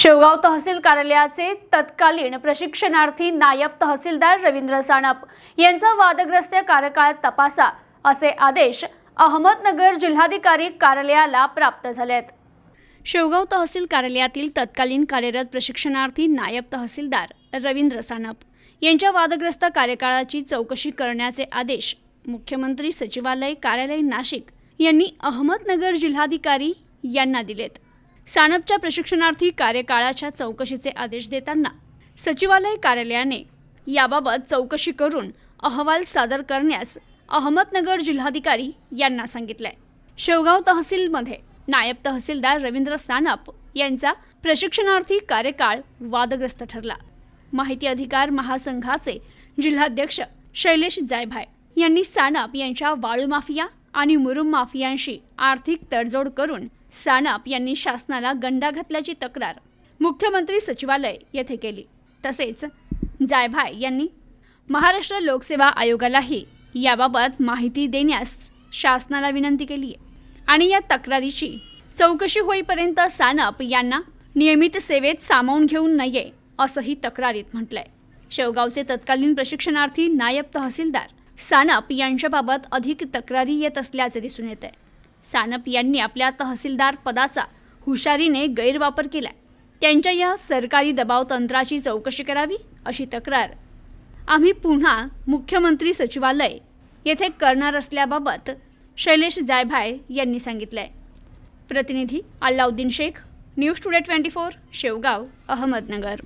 शेवगाव तहसील कार्यालयाचे तत्कालीन प्रशिक्षणार्थी नायब तहसीलदार रवींद्र सानप यांचा वादग्रस्त कार्यकाळ तपासा असे आदेश अहमदनगर जिल्हाधिकारी कार्यालयाला प्राप्त झाले आहेत. शेवगाव तहसील कार्यालयातील तत्कालीन कार्यरत प्रशिक्षणार्थी नायब तहसीलदार रवींद्र सानप यांच्या वादग्रस्त कार्यकाळाची चौकशी करण्याचे आदेश मुख्यमंत्री सचिवालय कार्यालय नाशिक यांनी अहमदनगर जिल्हाधिकारी यांना दिलेत. सानपच्या प्रशिक्षणार्थी कार्यकाळाच्या चौकशीचे आदेश देताना सचिवालय कार्यालयाने याबाबत चौकशी करून अहवाल सादर करण्यास अहमदनगर जिल्हाधिकारी यांना सांगितलंय. शेवगाव तहसीलमध्ये नायब तहसीलदार रवींद्र सानप यांचा प्रशिक्षणार्थी कार्यकाळ वादग्रस्त ठरला. माहिती अधिकार महासंघाचे जिल्हाध्यक्ष शैलेश जायभाय यांनी सानप यांच्या वाळू माफिया आणि मुरुम माफियांशी आर्थिक तडजोड करून सानप यांनी शासनाला गंडा घातल्याची तक्रार मुख्यमंत्री सचिवालय येथे केली. तसेच जायभाय यांनी महाराष्ट्र लोकसेवा आयोगालाही याबाबत माहिती देण्यास शासनाला विनंती केली आहे. आणि या तक्रारीची चौकशी होईपर्यंत सानप यांना नियमित सेवेत सामावून घेऊ नये असंही तक्रारीत म्हटलंय. शेवगावचे तत्कालीन प्रशिक्षणार्थी नायब तहसीलदार सानप यांच्याबाबत अधिक तक्रारी येत असल्याचे दिसून येत आहे सानप यांनी आपल्या तहसीलदार पदाचा हुशारीने गैरवापर केलाय. त्यांच्या या सरकारी दबाव तंत्राची चौकशी करावी अशी तक्रार. आम्ही पुन्हा मुख्यमंत्री सचिवालय येथे करणार असल्याबाबत शैलेश जायभाय यांनी सांगितलंय. प्रतिनिधी Allauddin Shaikh News Today twenty four Shevgaon Ahmednagar.